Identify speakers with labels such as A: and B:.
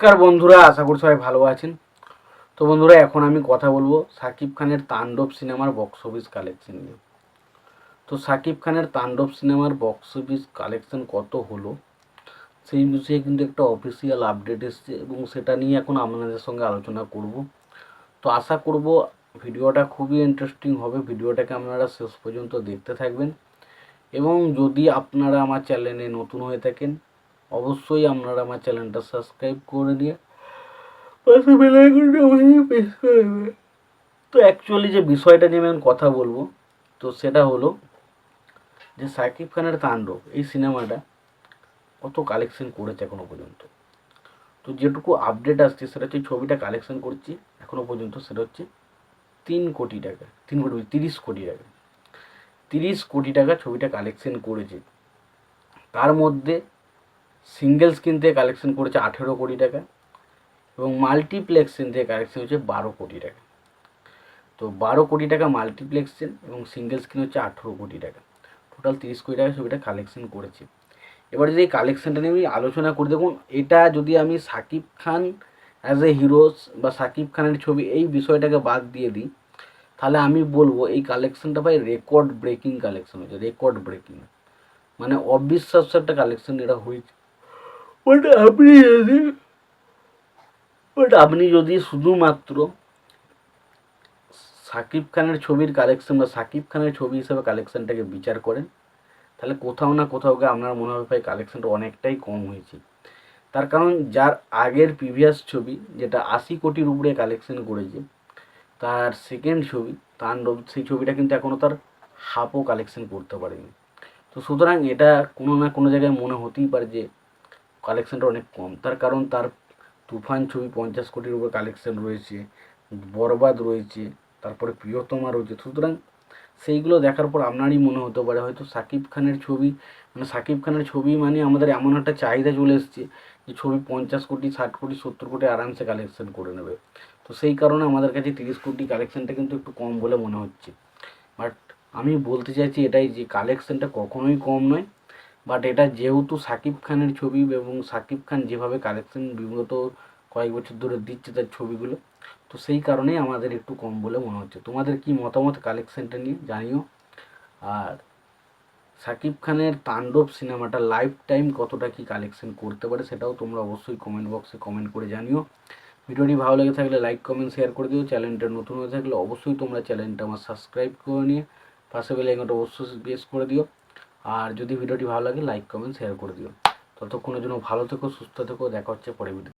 A: নমস্কার বন্ধুরা, আশা করি সবাই ভালো আছেন। তো বন্ধুরা, এখন আমি কথা বলব সাকিব খানের তাণ্ডব সিনেমার বক্স অফিস কালেকশন নিয়ে। তো সাকিব খানের তাণ্ডব সিনেমার বক্স অফিস কালেকশন কত হলো? সেই বিষয়ে কিন্তু একটা অফিসিয়াল আপডেট এসছে এবং সেটা নিয়ে এখন আপনাদের সঙ্গে আলোচনা করব। তো আশা করব ভিডিওটা খুবই ইন্টারেস্টিং হবে। ভিডিওটাকে আপনারা শেষ পর্যন্ত দেখতে থাকবেন। এবং যদি আপনারা আমার চ্যানেলে নতুন হয়ে থাকেন অবশ্যই আপনারা আমার চ্যানেলটা সাবস্ক্রাইব করে দিয়ে পাশে বেল আইকনটা অবশ্যই প্রেস করে দেবেন। তো অ্যাকচুয়ালি যে বিষয়টা নিয়ে আমি কথা বলব, তো সেটা হলো যে সাকিব খানের তাণ্ডব, এই সিনেমাটা কত কালেকশন করেছে এখনও পর্যন্ত। তো যেটুকু আপডেট আসছে, সেটা হচ্ছে ছবিটা কালেকশন করছি এখনও পর্যন্ত, সেটা হচ্ছে তিন কোটি টাকা, তিন কোটি তিরিশ কোটি টাকা। তিরিশ কোটি টাকা ছবিটা কালেকশন করেছে। তার মধ্যে সিঙ্গেল স্ক্রিন থেকে কালেকশন করেছে আঠেরো কোটি টাকা এবং মাল্টিপ্লেক্সেন থেকে কালেকশন হচ্ছে বারো কোটি টাকা। তো বারো কোটি টাকা মাল্টিপ্লেক্সেন এবং সিঙ্গেল স্ক্রিন হচ্ছে আঠেরো কোটি টাকা। টোটাল তিরিশ কোটি টাকা ছবিটা কালেকশন করেছে। এবার যদি এই কালেকশনটা নিয়ে আমি আলোচনা করে, দেখুন, এটা যদি আমি Shakib Khan as a heroes বা সাকিব খানের ছবি এই বিষয়টাকে বাদ দিয়ে দিই, তাহলে আমি বলব এই কালেকশনটা ভাই রেকর্ড ব্রেকিং কালেকশন হয়েছে রেকর্ড ব্রেকিং মানে অবিশ্বাস্য একটা কালেকশন এটা হয়েছে। বাট আপনি যদি বাট আপনি যদি শুধুমাত্র সাকিব খানের ছবির কালেকশন বা সাকিব খানের ছবি হিসেবে কালেকশনটাকে বিচার করেন, তাহলে কোথাও না কোথাও গিয়ে আপনার মনে হবে ভাই কালেকশনটা অনেকটাই কম হয়েছে। তার কারণ যার আগের প্রিভিয়াস ছবি, যেটা আশি কোটির উপরে কালেকশন করেছে, তার সেকেন্ড ছবি, তাণ্ডব, সেই ছবিটা কিন্তু এখনও তার হাফও কালেকশন করতে পারেনি। তো সুতরাং এটা কোনো না কোনো জায়গায় মনে হতেই পারে যে কালেকশনটা অনেক কম। তার কারণ তার তুফান ছবি পঞ্চাশ কোটির উপরে কালেকশন রয়েছে, বরবাদ রয়েছে, তারপরে প্রিয়তমা রয়েছে। সুতরাং সেইগুলো দেখার পর আপনারই মনে হতে পারে, হয়তো সাকিব খানের ছবি মানে সাকিব খানের ছবি মানে আমাদের এমন একটা চাহিদা চলে এসছে যে ছবি পঞ্চাশ কোটি, ষাট কোটি, সত্তর কোটি আরামসে কালেকশন করে নেবে। তো সেই কারণে আমাদের কাছে তিরিশ কোটি কালেকশানটা কিন্তু একটু কম বলে মনে হচ্ছে। বাট আমি বলতে চাইছি এটাই যে কালেকশানটা কখনোই কম নয়। বাট এটা যেহেতু সাকিব খানের ছবি এবং সাকিব খান যেভাবে কালেকশন বিগত কয়েক বছর ধরে দিচ্ছে তার ছবিগুলো, তো সেই কারণেই আমাদের একটু কম বলে মনে হচ্ছে। তোমাদের কি মতামত কালেকশনটা নিয়ে জানিও? আর সাকিব খানের তাণ্ডব সিনেমাটা লাইফ টাইম কতটা কি কালেকশন করতে পারে সেটাও তোমরা অবশ্যই কমেন্ট বক্সে কমেন্ট করে জানিও। ভিডিওটি ভালো লেগে থাকলে লাইক কমেন্ট শেয়ার করে দিও। চ্যানেলটা নতুন হয়ে থাকলে অবশ্যই তোমরা চ্যানেলটা আমার সাবস্ক্রাইব করে নিয়ে পাশে বেলে আইকনটা অবশ্যই প্রেস করে দিও। আর যদি ভিডিওটি ভালো লাগে লাইক কমেন্ট শেয়ার করে দিও। ততক্ষণের জন্য ভালো থেকো, সুস্থ থেকো, দেখা হচ্ছে পরে ভিডিও